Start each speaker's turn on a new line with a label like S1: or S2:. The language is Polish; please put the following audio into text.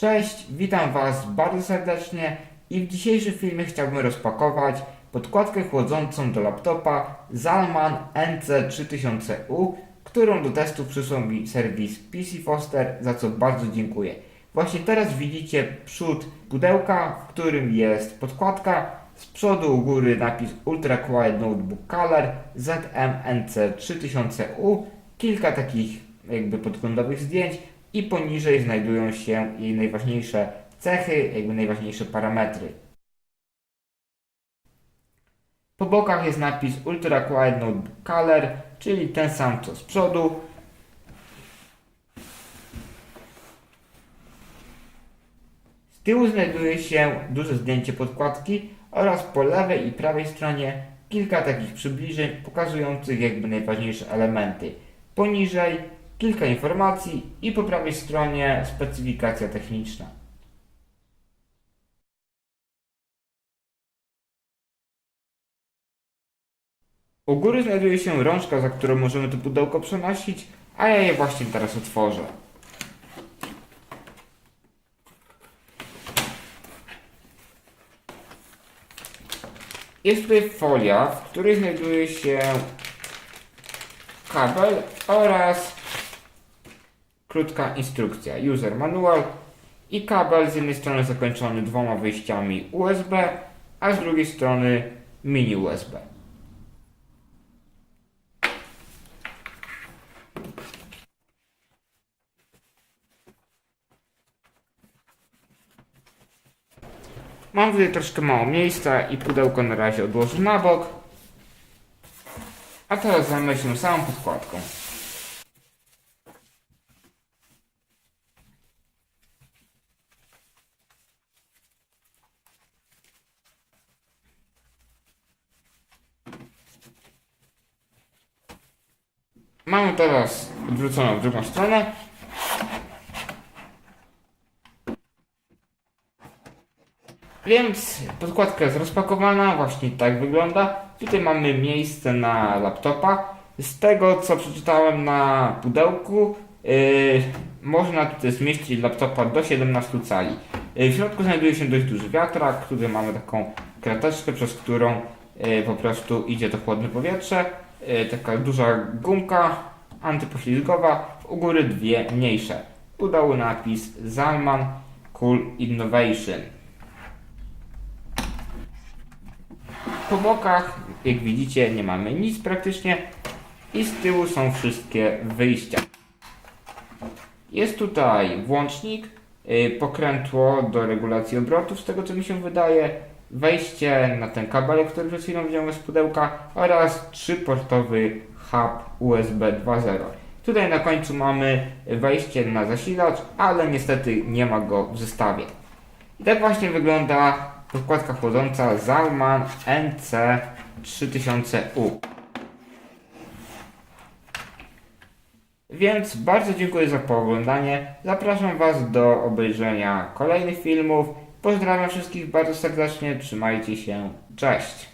S1: Cześć, witam Was bardzo serdecznie i w dzisiejszym filmie chciałbym rozpakować podkładkę chłodzącą do laptopa Zalman NC3000U, którą do testu przysłał mi serwis PC Foster, za co bardzo dziękuję. Właśnie teraz widzicie przód pudełka, w którym jest podkładka, z przodu u góry napis Ultra Quiet Notebook Color ZMNC3000U, kilka takich jakby podglądowych zdjęć i poniżej znajdują się jej najważniejsze cechy, jakby najważniejsze parametry. Po bokach jest napis Ultra Quiet Notebook Color, czyli ten sam co z przodu. Z tyłu znajduje się duże zdjęcie podkładki oraz po lewej i prawej stronie kilka takich przybliżeń pokazujących jakby najważniejsze elementy. Poniżej kilka informacji i po prawej stronie specyfikacja techniczna. U góry znajduje się rączka, za którą możemy to pudełko przenosić, a ja je właśnie teraz otworzę. Jest tutaj folia, w której znajduje się kabel oraz krótka instrukcja, user manual i kabel z jednej strony zakończony dwoma wyjściami USB, a z drugiej strony mini USB. Mam tutaj troszkę mało miejsca i pudełko na razie odłożę na bok. A teraz zajmę się samą podkładką. Mamy teraz odwróconą w drugą stronę. Więc podkładka jest rozpakowana, właśnie tak wygląda. Tutaj mamy miejsce na laptopa. Z tego co przeczytałem na pudełku, yy, można tutaj zmieścić laptopa do 17 cali. Yy, w środku znajduje się dość duży wiatrak, tutaj mamy taką krateczkę, przez którą yy, po prostu idzie to chłodne powietrze. Yy, taka duża gumka antypoślizgowa, u góry dwie mniejsze. Udały napis Zalman Cool Innovation. Po bokach, jak widzicie, nie mamy nic praktycznie i z tyłu są wszystkie wyjścia. Jest tutaj włącznik, yy, pokrętło do regulacji obrotów, z tego co mi się wydaje, wejście na ten kabelek, który przed chwilą wziąłem z pudełka oraz trzyportowy hub USB 2.0. Tutaj na końcu mamy wejście na zasilacz, ale niestety nie ma go w zestawie. I tak właśnie wygląda podkładka chłodząca Zalman NC3000U. Więc bardzo dziękuję za pooglądanie. Zapraszam Was do obejrzenia kolejnych filmów. Pozdrawiam wszystkich bardzo serdecznie. Trzymajcie się. Cześć.